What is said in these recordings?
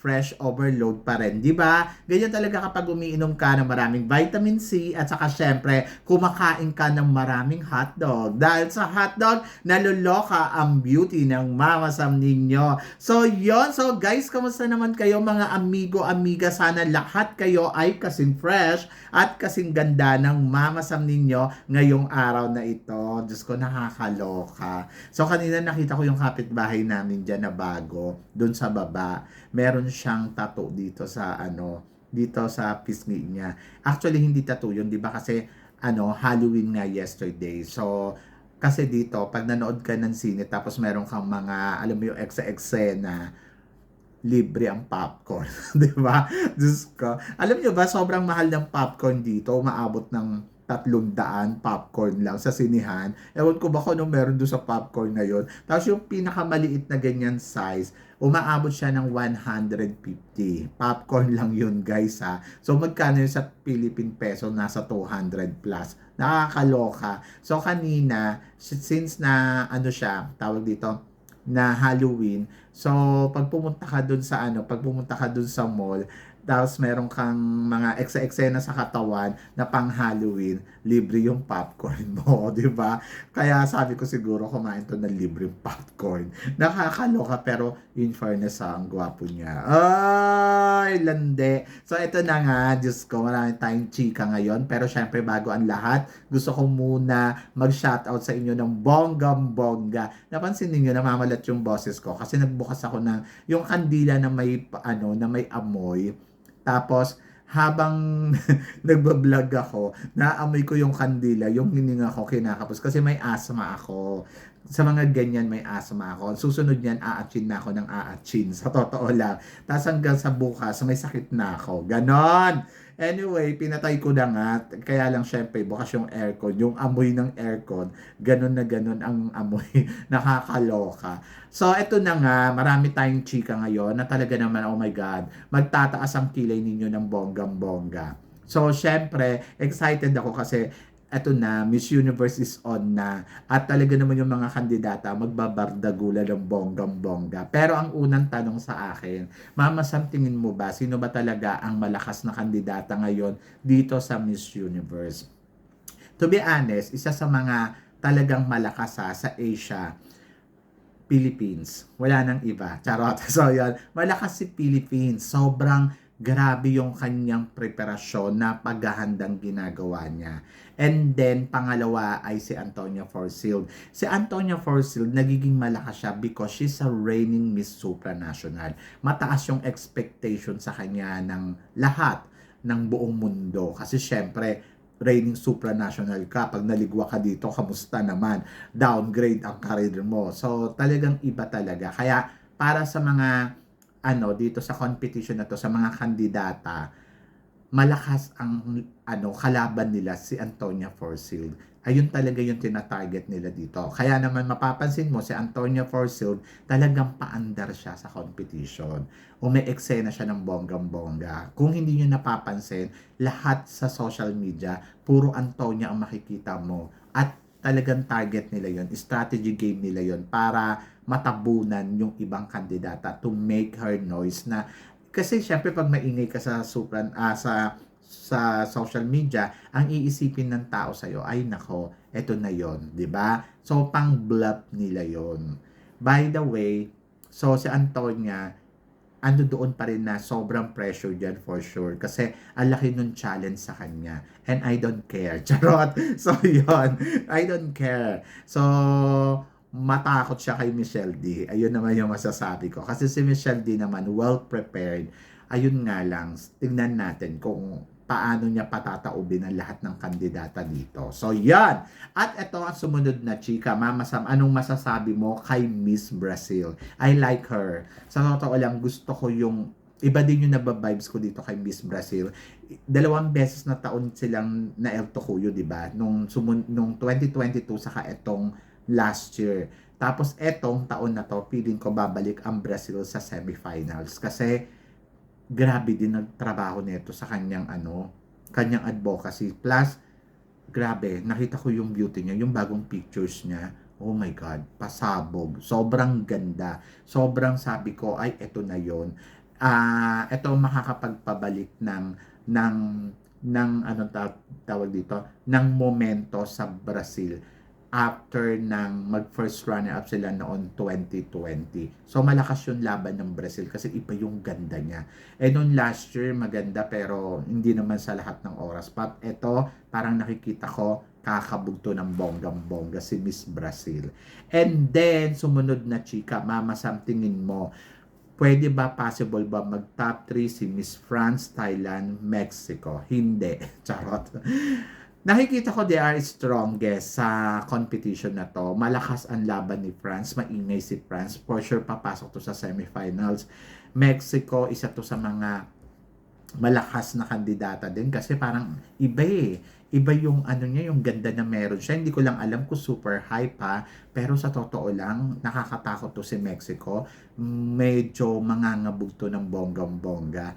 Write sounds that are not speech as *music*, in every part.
fresh overload pa rin, di ba? Ganyan talaga kapag umiinom ka ng maraming vitamin C at saka syempre kumakain ka ng maraming hotdog. Dahil sa hotdog, naluloka ang beauty ng Mama Sam ninyo. So yon so guys, kamusta naman kayo mga amigo, amiga? Sana lahat kayo ay kasing fresh at kasing ganda ng Mama Sam ninyo ngayong araw na ito. Diyos ko, nakakaloka. So kanina nakita ko yung kapitbahay namin dyan na bago, dun sa baba. Meron siyang tattoo dito sa ano, dito sa pisngi niya. Actually, hindi tattoo yun, di ba? Kasi ano, Halloween nga yesterday. So, kasi dito, pag nanood ka ng sine, tapos meron kang mga, alam mo yung exa-eksena, libre ang popcorn. *laughs* di ba? Diyos ko. Alam niyo ba, sobrang mahal ng popcorn dito. Umaabot ng tatlong daan popcorn lang sa sinihan. Ewan ko ba kung ano meron doon sa popcorn na yun. Tapos yung pinakamaliit na ganyan size, umaabot siya ng 150. Popcorn *laughs* lang yun guys ha. So magkano yun sa Philippine peso? Nasa 200 plus. Nakakaloka. So kanina, since na ano siya, tawag dito, na Halloween. So, pag pumunta ka dun sa ano, pag pumunta ka dun sa mall, tapos meron kang mga eksa-eksena sa katawan na pang Halloween, libre yung popcorn mo, *laughs* di ba? Kaya sabi ko siguro kumain to ng libre popcorn. Nakakaloka pero in fairness ha, ang gwapo niya. Ay, lande. So ito na nga, Diyos ko, marami tayong chika ngayon. Pero syempre bago ang lahat, gusto ko muna mag-shoutout sa inyo ng bonggam-bongga. Napansin niyo namamalat yung boses ko kasi nagbukas ako ng yung kandila na may ano, na may amoy. Tapos, habang *laughs* nagbablog ako, naamoy ko yung kandila, yung hininga ko kinakapos kasi may asthma ako. Sa mga ganyan may asthma ako. Susunod niyan, aatsin na ako ng aatsin. *laughs* Sa totoo lang. Tapos hanggang sa bukas, may sakit na ako. Ganon! Anyway, pinatay ko na nga. Kaya lang syempre, bukas yung aircon. Yung amoy ng aircon, ganun na ganun ang amoy. *laughs* Nakakaloka. So, eto na nga. Marami tayong chika ngayon na talaga naman, oh my God, magtataas ang kilay ninyo ng bonggam-bongga. So, syempre, excited ako kasi eto na, Miss Universe is on na. At talaga naman yung mga kandidata magbabardagula ng bonggam-bongga. Pero ang unang tanong sa akin, Mama Sam, tingin mo ba, sino ba talaga ang malakas na kandidata ngayon dito sa Miss Universe? To be honest, isa sa mga talagang malakas ha, sa Asia, Philippines. Wala nang iba. Charot. *laughs* So, yun. Malakas si Philippines. Sobrang grabe yung kanyang preparasyon na paghahandang ginagawa niya. And then, pangalawa ay si Antonia Forsyth. Si Antonia Forsyth, nagiging malakas siya because she's a reigning Miss Supranational. Mataas yung expectation sa kanya ng lahat ng buong mundo. Kasi syempre, reigning supranational ka. Pag naligwa ka dito, kamusta naman? Downgrade ang career mo. So, talagang iba talaga. Kaya, para sa mga ano dito sa competition na to sa mga kandidata malakas ang ano kalaban nila si Antonia Forsyth. Ayun talaga yung tina-target nila dito. Kaya naman mapapansin mo si Antonia Forsyth talagang paandar siya sa competition. O may eksena siya ng bonggang-bongga. Kung hindi niyo napapansin, lahat sa social media, puro Antonia ang makikita mo. At talagang target nila yon strategy game nila yon para matabunan yung ibang kandidata to make her noise na kasi syempre pag maingay ka sa supran ah, sa sa social media, ang iisipin ng tao sa iyo ay nako, eto na 'yon, 'di ba? So pang bluff nila 'yon. By the way, so si Antonia ando doon pa rin na sobrang pressure dyan for sure. Kasi ang laki nung challenge sa kanya. And I don't care. *laughs* Charot. So, yon I don't care. So, matakot siya kay Michelle D. Ayun naman yung masasabi ko. Kasi si Michelle D naman, well prepared. Ayun nga lang, tingnan natin kung paano niya patataubin ang lahat ng kandidata dito. So, yan. At ito ang sumunod na chika. Mama Sam, anong masasabi mo kay Miss Brazil? I like her. Sa totoo lang, gusto ko yung iba din yung nababibes ko dito kay Miss Brazil. Dalawang beses na taon silang na El Tocuyo, di ba? Nung, sumun- nung 2022 saka etong last year. Tapos etong taon na to, feeling ko babalik ang Brazil sa semifinals. Kasi grabe din ang trabaho nito sa kanyang ano, kanyang advocacy. Plus, grabe, nakita ko yung beauty niya, yung bagong pictures niya. Oh my God, pasabog. Sobrang ganda. Sobrang sabi ko, ay, eto na yon ah ito ang makakapagpabalik ng ng ng ano ta- tawag dito ng momento sa Brazil after ng mag first runner up sila noon 2020. So malakas yung laban ng Brazil kasi iba yung ganda niya. Eh noon last year maganda pero hindi naman sa lahat ng oras. But ito parang nakikita ko kakabugto ng bonggang-bongga si Miss Brazil. And then sumunod na chika, mama somethingin mo pwede ba, possible ba mag top 3 si Miss France, Thailand, Mexico? Hindi. *laughs* Charot. Nakikita ko they are strongest sa competition na to. Malakas ang laban ni France, maingay si France. For sure, papasok to sa semifinals. Mexico, isa to sa mga malakas na kandidata din kasi parang iba eh. Iba yung ano niya, yung ganda na meron siya. Hindi ko lang alam kung super hype pa, pero sa totoo lang, nakakatakot to si Mexico. Medyo mangangabog to ng bonggang-bongga.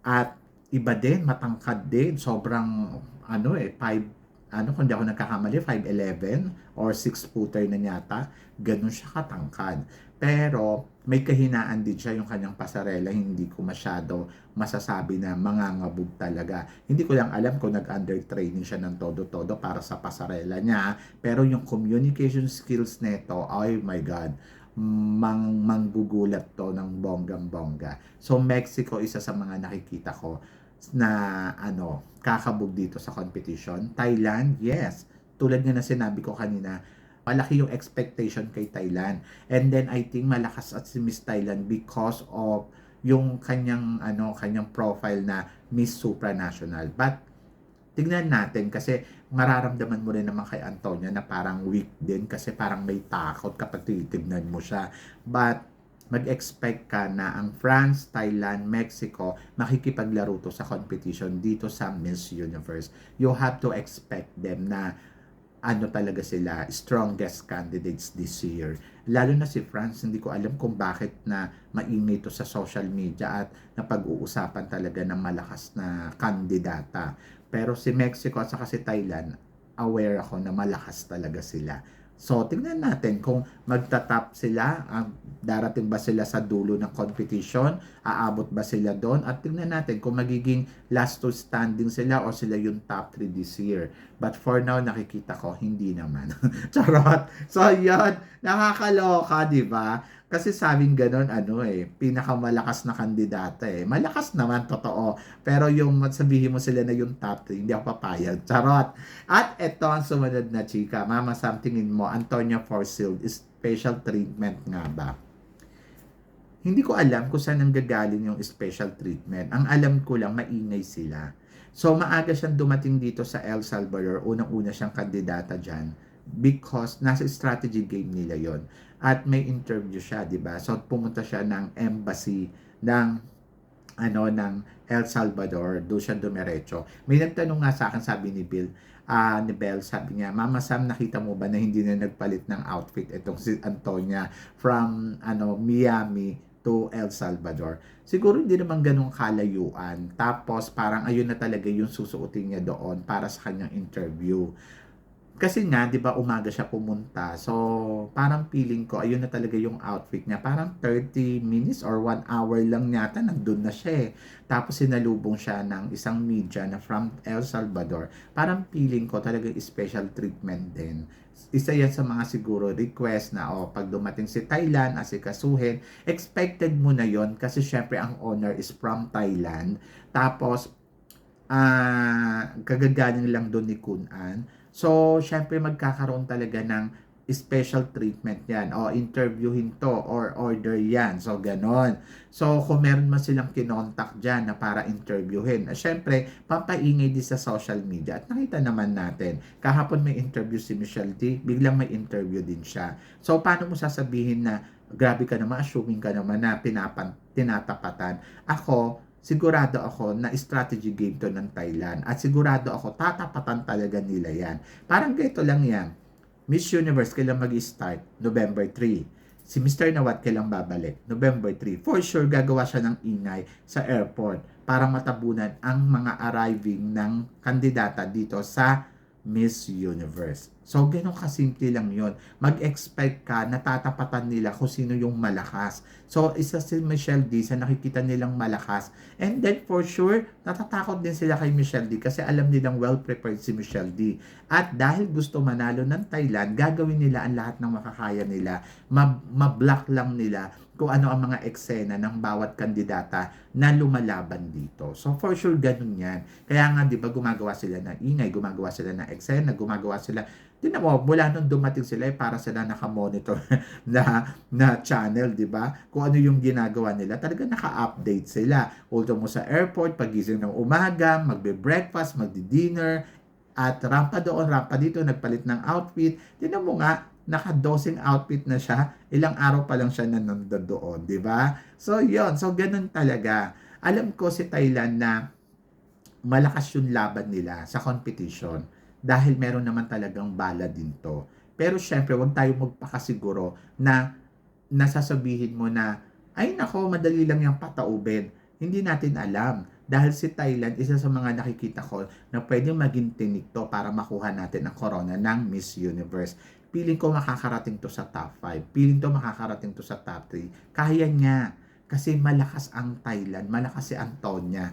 At iba din, matangkad din. Sobrang, ano eh, 5, ano kung di ako nagkakamali, 5'11 or 6 footer na yata. Ganun siya katangkad. Pero may kahinaan din siya yung kanyang pasarela. Hindi ko masyado masasabi na mangangabog talaga. Hindi ko lang alam kung nag-under training siya ng todo-todo para sa pasarela niya. Pero yung communication skills nito, oh my God, mang manggugulat to ng bonggang-bongga. So Mexico isa sa mga nakikita ko na ano, kakabog dito sa competition. Thailand, yes. Tulad nga na sinabi ko kanina, malaki yung expectation kay Thailand. And then I think malakas at si Miss Thailand because of yung kanyang ano kanyang profile na Miss Supranational. But tignan natin kasi mararamdaman mo rin naman kay Antonia na parang weak din kasi parang may takot kapag titignan mo siya. But mag-expect ka na ang France, Thailand, Mexico makikipaglaro to sa competition dito sa Miss Universe. You have to expect them na ano talaga sila, strongest candidates this year. Lalo na si France, hindi ko alam kung bakit na maingay to sa social media at napag-uusapan talaga ng malakas na kandidata. Pero si Mexico at saka si Thailand, aware ako na malakas talaga sila. So, tingnan natin kung magtatap sila, ang darating ba sila sa dulo ng competition, aabot ba sila doon, at tingnan natin kung magiging last to standing sila o sila yung top 3 this year. But for now, nakikita ko, hindi naman. *laughs* Charot! So, yun, nakakaloka, di ba? Kasi sabing ganun, ano eh, pinakamalakas na kandidata eh. Malakas naman, totoo. Pero yung sabihin mo sila na yung top 3, hindi ako papayag. *laughs* Charot! At eto ang sumunod na chika. Mama, somethingin mo, Antonia Forsyth, special treatment nga ba? Hindi ko alam kung saan nanggagaling yung special treatment. Ang alam ko lang, maingay sila. So, maaga siyang dumating dito sa El Salvador. Unang-una siyang kandidata dyan because nasa strategy game nila yon at may interview siya, 'di ba? So pumunta siya ng embassy ng ano ng El Salvador, do siya dumiretso. May nagtanong nga sa akin, sabi ni Bill, uh, ni Bell, sabi niya, Mama Sam, nakita mo ba na hindi na nagpalit ng outfit itong si Antonia from ano Miami to El Salvador. Siguro hindi naman ganun kalayuan. Tapos parang ayun na talaga yung susuotin niya doon para sa kanyang interview. Kasi nga, di ba, umaga siya pumunta. So, parang feeling ko, ayun na talaga yung outfit niya. Parang 30 minutes or 1 hour lang yata, nandun na siya eh. Tapos sinalubong siya ng isang media na from El Salvador. Parang feeling ko talaga special treatment din. Isa yan sa mga siguro request na, oh, pag dumating si Thailand, asikasuhin, expected mo na yon kasi syempre ang owner is from Thailand. Tapos, ah, uh, kagagaling lang doon ni Kun An So, syempre magkakaroon talaga ng special treatment yan. O, interviewin to or order yan. So, ganon. So, kung meron man silang kinontak dyan na para interviewin, syempre, papaingay din sa social media. At nakita naman natin, kahapon may interview si Michelle D, biglang may interview din siya. So, paano mo sasabihin na grabe ka naman, assuming ka naman na pinapan, tinatapatan. Ako, sigurado ako na strategy game to ng Thailand at sigurado ako tatapatan talaga nila yan. Parang ganito lang yan. Miss Universe kailan mag-start? November 3. Si Mr. Nawat kailan babalik? November 3. For sure, gagawa siya ng ingay sa airport para matabunan ang mga arriving ng kandidata dito sa Miss Universe. So, ganun kasimple lang yon. Mag-expect ka na tatapatan nila kung sino yung malakas. So, isa si Michelle D sa nakikita nilang malakas. And then, for sure, natatakot din sila kay Michelle D kasi alam nilang well-prepared si Michelle D. At dahil gusto manalo ng Thailand, gagawin nila ang lahat ng makakaya nila. Ma- ma-block lang nila kung ano ang mga eksena ng bawat kandidata na lumalaban dito. So for sure ganun yan. Kaya nga 'di ba gumagawa sila ng ingay, gumagawa sila ng eksena, gumagawa sila Tingnan mo, mula nung dumating sila, eh, para sila nakamonitor *laughs* na, na channel, di ba? Kung ano yung ginagawa nila, talaga naka-update sila. Ulto mo sa airport, pagising ng umaga, magbe-breakfast, magdi-dinner, at rampa doon, rampa dito, nagpalit ng outfit. Tingnan mo nga, naka-dosing outfit na siya. Ilang araw pa lang siya nanonood doon, di ba? So, yon So, ganun talaga. Alam ko si Thailand na malakas yung laban nila sa competition dahil meron naman talagang bala din to. Pero syempre, wag tayo magpakasiguro na nasasabihin mo na, ay nako, madali lang yung pataubin. Hindi natin alam. Dahil si Thailand, isa sa mga nakikita ko na pwedeng maging tinik to para makuha natin ang corona ng Miss Universe. Piling ko makakarating to sa top 5. Piling to makakarating to sa top 3. Kaya niya. Kasi malakas ang Thailand, malakas si Antonia.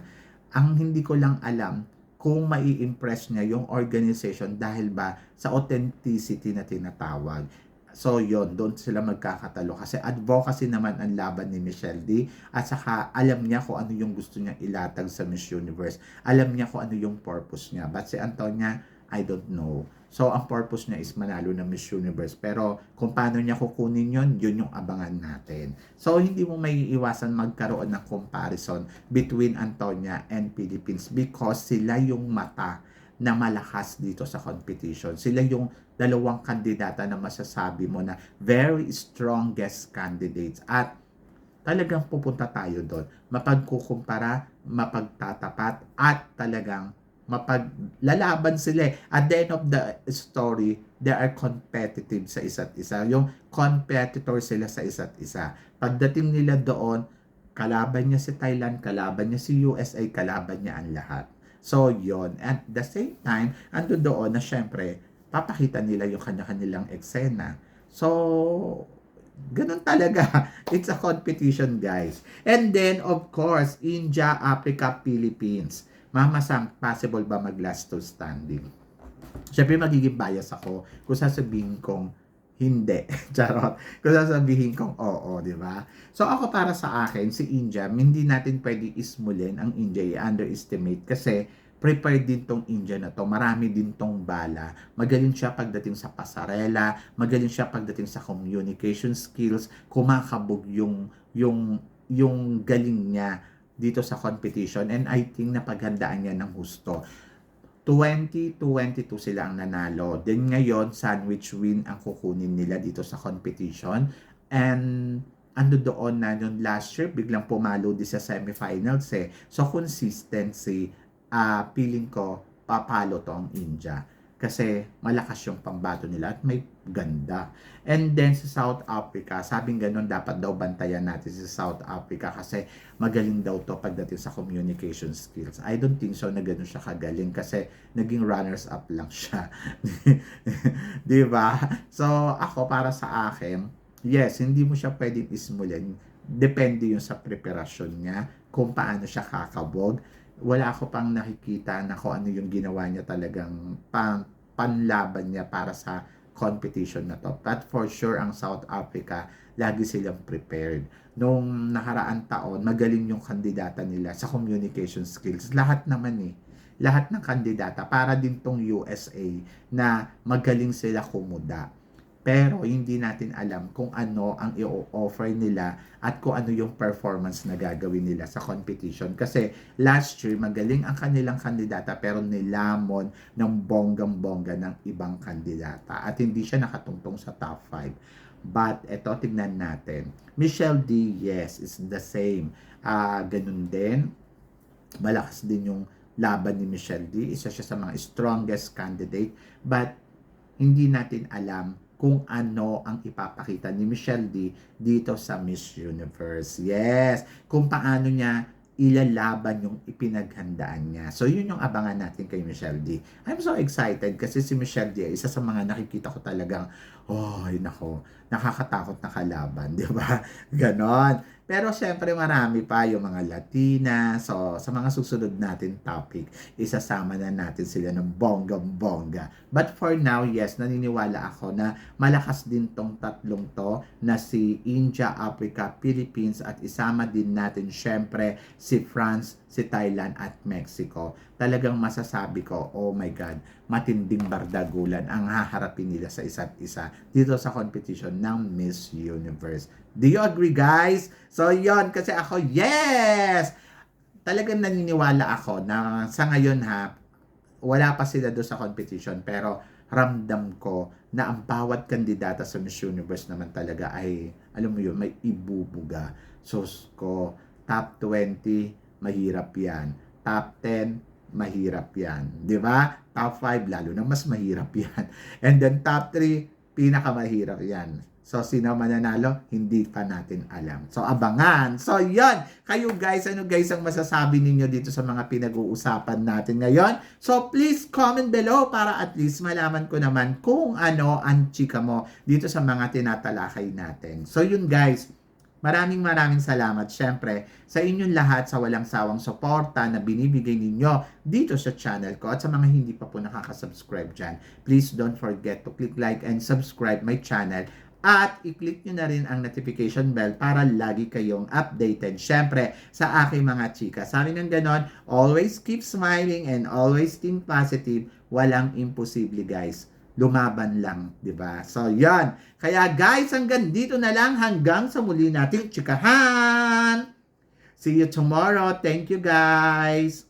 Ang hindi ko lang alam, kung mai-impress niya yung organization dahil ba sa authenticity na tinatawag. So yon doon sila magkakatalo kasi advocacy naman ang laban ni Michelle D at saka alam niya kung ano yung gusto niya ilatag sa Miss Universe. Alam niya kung ano yung purpose niya. But si Antonia, I don't know. So ang purpose niya is manalo ng Miss Universe. Pero kung paano niya kukunin yon, yun yung abangan natin. So hindi mo may iwasan magkaroon ng comparison between Antonia and Philippines because sila yung mata na malakas dito sa competition. Sila yung dalawang kandidata na masasabi mo na very strongest candidates at talagang pupunta tayo doon. Mapagkukumpara, mapagtatapat at talagang mapaglalaban sila. eh. At the end of the story, they are competitive sa isa't isa. Yung competitor sila sa isa't isa. Pagdating nila doon, kalaban niya si Thailand, kalaban niya si USA, kalaban niya ang lahat. So, yon At the same time, ando doon na syempre, papakita nila yung kanya-kanilang eksena. So, ganun talaga. *laughs* It's a competition, guys. And then, of course, India, Africa, Philippines. Mama Sam, possible ba mag last to standing? Siyempre, magiging bias ako kung sasabihin kong hindi. *laughs* Charot. Kung sasabihin kong oo, di ba? So, ako para sa akin, si India, hindi natin pwede ismulin ang India, i-underestimate kasi prepared din tong India na to. Marami din tong bala. Magaling siya pagdating sa pasarela, magaling siya pagdating sa communication skills, kumakabog yung yung yung galing niya dito sa competition and I think napaghandaan niya ng husto. 20-22 sila ang nanalo. Then ngayon, sandwich win ang kukunin nila dito sa competition. And ano doon na yung last year, biglang pumalo din sa semifinals eh. So consistency, uh, feeling ko, papalo to ang India kasi malakas yung pambato nila at may ganda. And then sa South Africa, sabing ganun dapat daw bantayan natin sa South Africa kasi magaling daw to pagdating sa communication skills. I don't think so na ganun siya kagaling kasi naging runners up lang siya. *laughs* 'Di ba? So ako para sa akin, yes, hindi mo siya pwedeng ismulin. Depende yun sa preparasyon niya, kung paano siya kakabog wala ako pang nakikita na kung ano yung ginawa niya talagang pan, panlaban niya para sa competition na to. But for sure, ang South Africa, lagi silang prepared. Nung nakaraan taon, magaling yung kandidata nila sa communication skills. Lahat naman eh. Lahat ng kandidata. Para din tong USA na magaling sila kumuda pero hindi natin alam kung ano ang i-offer nila at kung ano yung performance na gagawin nila sa competition. Kasi last year, magaling ang kanilang kandidata pero nilamon ng bonggang-bongga ng ibang kandidata at hindi siya nakatungtong sa top 5. But eto, tignan natin. Michelle D, yes, is the same. Ah, ganun din. Malakas din yung laban ni Michelle D. Isa siya sa mga strongest candidate. But hindi natin alam kung ano ang ipapakita ni Michelle D dito sa Miss Universe. Yes, kung paano niya ilalaban yung ipinaghandaan niya. So, yun yung abangan natin kay Michelle D. I'm so excited kasi si Michelle D, isa sa mga nakikita ko talagang, oh, nako, nakakatakot na kalaban, *laughs* di ba? Ganon. Pero syempre marami pa yung mga Latina. So, sa mga susunod natin topic, isasama na natin sila ng bonggang-bongga. But for now, yes, naniniwala ako na malakas din tong tatlong to na si India, Africa, Philippines at isama din natin syempre si France, si Thailand at Mexico. Talagang masasabi ko, oh my God, matinding bardagulan ang haharapin nila sa isa't isa dito sa competition ng Miss Universe. Do you agree guys? So yon kasi ako, yes! Talagang naniniwala ako na sa ngayon ha, wala pa sila doon sa competition pero ramdam ko na ang bawat kandidata sa Miss Universe naman talaga ay, alam mo yun, may ibubuga. So, ko, top 20, mahirap yan. Top 10, mahirap yan. Di ba? Top 5, lalo na mas mahirap yan. *laughs* And then top 3, pinakamahirap yan. So, sino mananalo? Hindi pa natin alam. So, abangan. So, yon Kayo guys, ano guys ang masasabi ninyo dito sa mga pinag-uusapan natin ngayon? So, please comment below para at least malaman ko naman kung ano ang chika mo dito sa mga tinatalakay natin. So, yun guys. Maraming maraming salamat syempre sa inyong lahat sa walang sawang suporta na binibigay ninyo dito sa channel ko at sa mga hindi pa po nakaka-subscribe dyan. Please don't forget to click like and subscribe my channel at i-click nyo na rin ang notification bell para lagi kayong updated. Syempre, sa aking mga chika. Sabi ng ganon, always keep smiling and always think positive. Walang imposible, guys lumaban lang, 'di ba? So 'yan. Kaya guys, hanggang dito na lang hanggang sa muli nating tsikahan. See you tomorrow. Thank you guys.